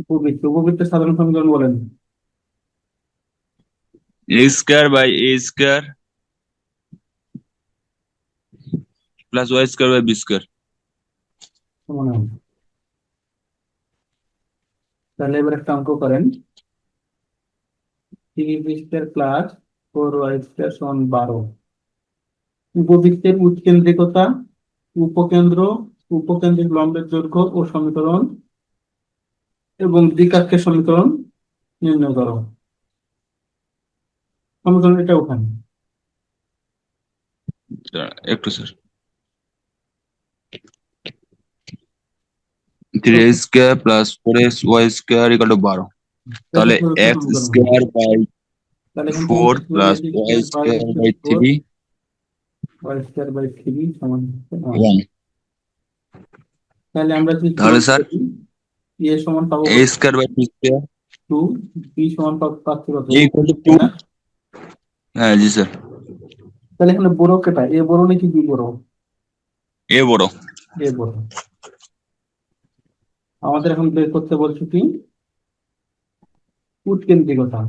উপবৃত্ত উপবৃত্তের সাধারণ সমীকরণ বলেন। A square by a square plus y square by b square. তাহলে এবার একটা অঙ্ক করেন। Three b square plus four y square সমান বারো। উপবৃত্তের উৎকেন্দ্রিকতা উপকেন্দ্র উপকেন্দ্রিক লম্বের দৈর্ঘ্য ও সমীকরণ এবং দ্বিকাক্ষের সমীকরণ নির্ণয় করো। সমীকরণ এটা ওখানে। একটু স্যার। থ্রি equal বারো তাহলে ওয়াই স্কোয়ার বাই থ্রি তাহলে আমরা তাহলে স্যার এ সমান পাবো a square by b square? Two b সমান পাচ্ছি কত? A equal to two? হ্যাঁ। জি স্যার তাহলে এখানে বড় কেটা? এ বড় নাকি বি বড়? A বড়। এ বড়। আমাদের এখন বের করতে বলছো কি? উৎকেন্দ্রিকতা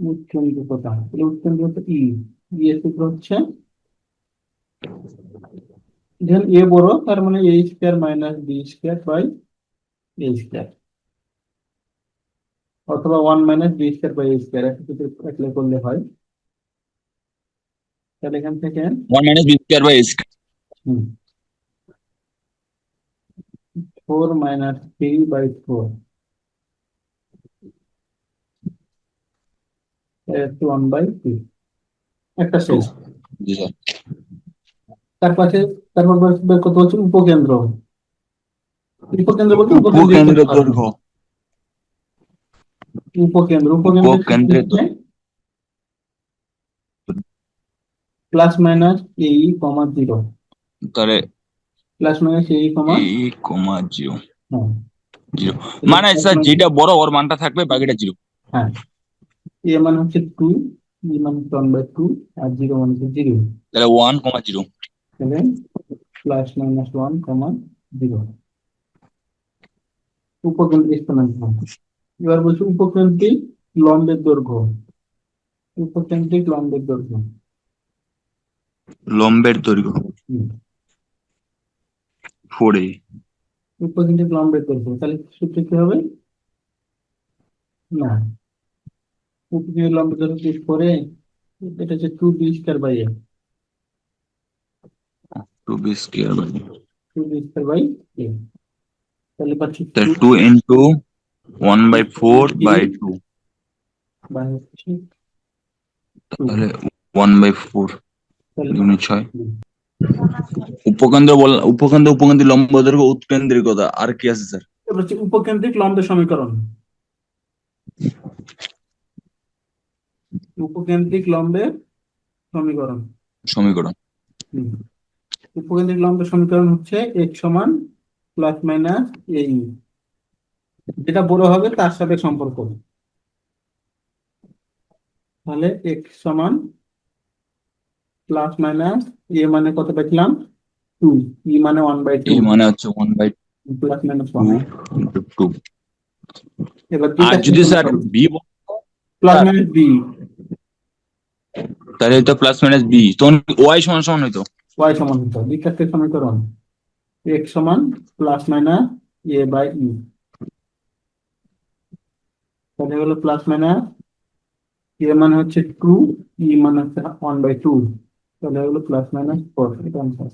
উৎকেন্দ্রিকতা তাহলে উৎকেন্দ্রিকতা ই ই এর সূত্র হচ্ছে যেখানে এ বড় তার মানে a square minus b square by a square অথবা one minus b square by a square apply করলে হয়। তাহলে এখান থেকে one minus b square by a square four minus three by four one by three একটা শেষ। জি sir তার পাশে তারপর বের- করতে হচ্ছে উপকেন্দ্র। উপকেন্দ্র বলতে উপকেন্দ্র দৈর্ঘ্য উপকেন্দ্র উপকেন্দ্র প্লাস মাইনাস এই কমা জিরো। তাহলে প্লাস মাইনাস এই কমা a কমা জিরো। হ্যাঁ। জিরো। মানে স্যার যেটা বড় ওর মানটা থাকবে বাকিটা জিরো। হ্যাঁ। এ মানে হচ্ছে টু ই মানে ওয়ান বাই টু আর জিরো মানে হচ্ছে জিরো তাহলে ওয়ান কমা জিরো। তাহলে plus minus one comma zero. উপকেন্দ্রিক স্থানাঙ্ক এবার বলছি উপকেন্দ্রিক লম্বের দৈর্ঘ্য। উপকেন্দ্রিক লম্বের দৈর্ঘ্য। লম্বের দৈর্ঘ্য। ফোর এ উপকেন্দ্রিক লম্বের দৈর্ঘ্য। তাহলে সূত্র কি হবে? না। উপকেন্দ্রিক লম্বের দৈর্ঘ্য করে এটা হচ্ছে two b square by a two b square by two b square by a তাহলে পাচ্ছি তাহলে two two into one by four by two by হচ্ছে তাহলে ওয়ান বাই ফোর দুগুণে ছয়। উপকেন্দ্র বল উপকেন্দ্র লম্ব দৈর্ঘ্য উৎকেন্দ্রিকতা আর কি আছে স্যার? উপকেন্দ্রিক লম্বের সমীকরণ। উপকেন্দ্রিক লম্বের সমীকরণ। সমীকরণ। উপকেন্দ্রিক লম্বের সমীকরণ হচ্ছে x সমান প্লাস মাইনাস এই যেটা বড় হবে তার সাথে সম্পর্ক। তাহলে x সমান প্লাস মাইনাস এ মানে কত পেয়েছিলাম টু ই মানে ওয়ান বাই টু মানে হচ্ছে one by plus minus one two এবার আর যদি sir b plus minus b তাহলে তো প্লাস মাইনাস বি তখন ওয়াই সমান সমান হইতো। Y সমান হতো দ্বিঘাতের সমীকরণ x সমান plus minus a by e তাহলে হলো প্লাস মাইনাস এ মানে হচ্ছে টু ই মানে হচ্ছে ওয়ান বাই টু তাহলে হলো প্লাস মাইনাস ফোর এটা আনসার